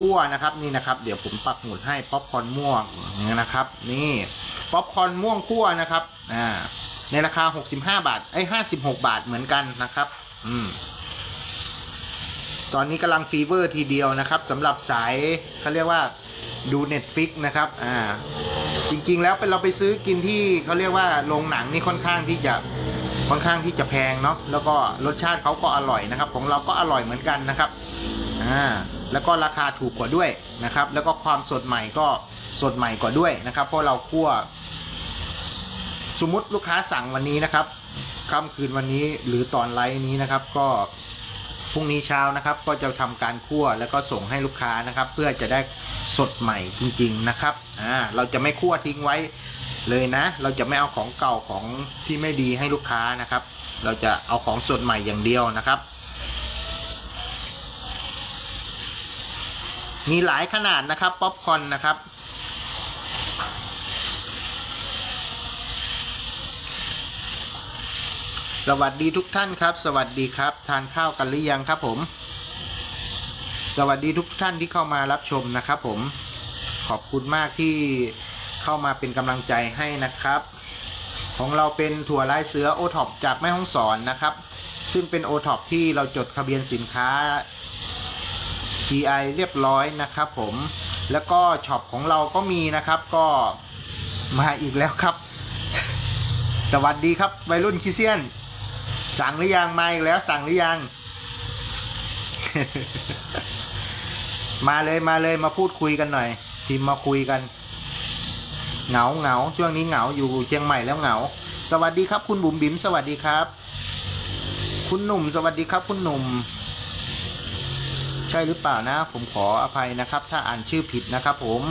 คั่วนะครับนี่นะครับ เดี๋ยวผมปักหมุดให้ป๊อปคอนม่วงนี่นะครับ นี่ป๊อปคอนม่วงคั่วนะครับอ่าในราคา 65 บาทไอ้56 บาทเหมือนกันนะครับ อืม ตอนนี้กำลังฟีเวอร์ทีเดียวนะครับสำหรับสายเขาเรียกว่าดู Netflix นะครับ อ่า จริง ๆ แล้วเป็นเราไปซื้อกินที่เขาเรียกว่าโรงหนังนี่ค่อนข้างที่จะค่อนข้างที่จะแพงเนาะแล้วก็รสชาติเขาก็อร่อยนะครับ ของเราก็อร่อยเหมือนกันนะครับ อ่า แล้วก็ราคาถูกกว่าด้วยนะครับ แล้วก็ความสดใหม่ก็สดใหม่กว่าด้วยนะครับ เพราะเราคั่ว สมมติลูกค้าสั่งวันนี้นะครับค่ำคืนวันนี้หรือตอนไลฟ์นี้นะครับ ก็พรุ่งนี้เช้านะครับ ก็จะทำการคั่วแล้วก็ส่งให้ลูกค้านะครับ เพื่อจะได้สดใหม่จริง ๆนะครับอ่าเราจะไม่คั่วทิ้งไว้เลยนะ เราจะไม่เอาของเก่าของที่ไม่ดีให้ลูกค้านะครับ เราจะเอาของสดใหม่อย่างเดียวนะครับ มีหลายขนาดนะครับป๊อปคอนนะครับสวัสดีทุกท่านครับ สวัสดีครับ ทานข้าวกันหรือยังครับผม สวัสดีทุกท่านที่เข้ามารับชมนะครับผม ขอบคุณมากที่เข้ามาเป็นกำลังใจให้นะครับ ของเราเป็นถั่วลายเสือโอท็อปจากแม่ฮ่องสอนนะครับ ซึ่งเป็นโอท็อปที่เราจดทะเบียนสินค้า GI เรียบร้อยนะครับผมแล้วก็ช็อปของเราก็มีนะครับก็มาอีกแล้วครับ สวัสดีครับวัยรุ่นคิเซียน สั่งหรือยังมาอีกแล้วสั่งหรือยัง มาเลยมาเลยมาพูดคุยกันหน่อยทีมมาคุยกันเหงาเหงาช่วงนี้เหงาอยู่เชียงใหม่แล้วเหงา สวัสดีครับคุณบุ๋มบิ๋มสวัสดีครับ คุณหนุ่ม สวัสดีครับคุณหนุ่ม ช่หรือเปล่านะ ผมขออภัยนะครับ ถ้าอ่านชื่อผิดนะครับผม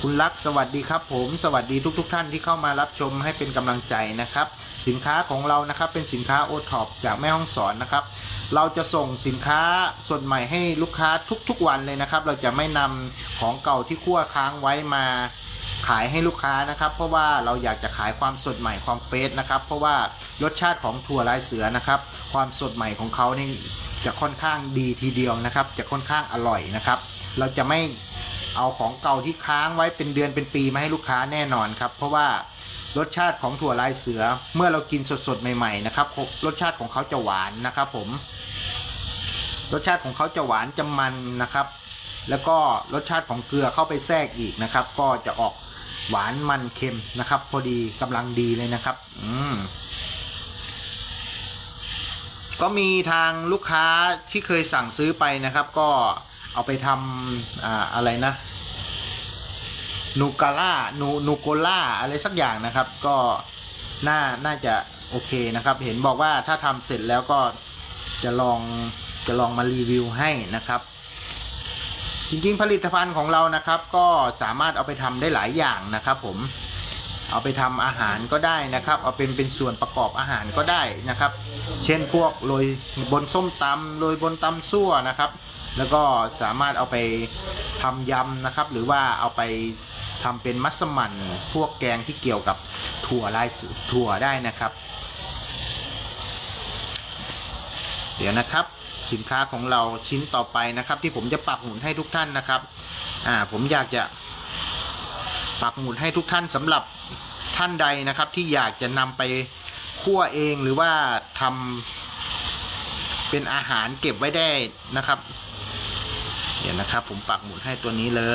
คุณลักษ์สวัสดีครับผม สวัสดีทุกๆทท่านที่เข้ามารับชมให้เป็นกำลังใจนะครับ สินค้าของเรานะครับเป็นสินค้าโอท็อปจากแม่ห้องสอนนะครับ เราจะส่งสินค้าสดใหม่ให้ลูกค้าทุกๆวันเลยนะครับ เราจะไม่นำของเก่าที่คั่วค้างไว้มาขายให้ลูกค้านะครับ เพราะว่าเราอยากจะขายความสดใหม่ความเฟรชนะครับ เพราะว่ารสชาติของถั่วลายเสือนะครับ ความสดใหม่ของเขาเนี่ย จะค่อนข้างดีทีเดียวนะครับ จะค่อนข้างอร่อยนะครับ เราจะไม่เอาของเก่าที่ค้างไว้เป็นเดือนเป็นปีมาให้ลูกค้าแน่นอนครับ เพราะว่ารสชาติของถั่วลายเสือเมื่อเรากินสดๆใหม่ๆนะครับรสชาติของเขาจะหวานนะครับผม รสชาติของเขาจะหวานจะมันนะครับ แล้วก็รสชาติของเกลือเข้าไปแทรกอีกนะครับ ก็จะออกหวานมันเค็มนะครับ พอดีกำลังดีเลยนะครับ อืม ก็มีทางลูกค้าที่เคยสั่งซื้อไปนะครับ ก็เอาไปทำอ่าอะไรนะนูกาล่านูนูโกล่าอะไรสักอย่างนะครับ ก็น่าน่าจะโอเคนะครับ เห็นบอกว่าถ้าทำเสร็จแล้วก็จะลองจะลองมารีวิวให้นะครับ จริงๆผลิตภัณฑ์ของเรานะครับ ก็สามารถเอาไปทำได้หลายอย่างนะครับผม เอาไปทำอาหารก็ได้นะครับ เอาเป็นเป็นส่วนประกอบอาหารก็ได้นะครับ เช่นพวกโรยบนส้มตำโรยบนตำซั่วนะครับ แล้วก็สามารถเอาไปทำยำนะครับ หรือว่าเอาไปทำเป็นมัสมั่นพวกแกงที่เกี่ยวกับถั่วลายสืถั่วได้นะครับ เดี๋ยวนะครับสินค้าของเราชิ้นต่อไปนะครับ ที่ผมจะปักหมุนให้ทุกท่านนะครับอ่าผมอยากจะ ปักหมุดให้ทุกท่านสำหรับท่านใดนะครับ ที่อยากจะนำไปคั่วเองหรือว่าทำเป็นอาหารเก็บไว้ได้นะครับ เดี๋ยวนะครับ ผมปักหมุดให้ตัวนี้เลย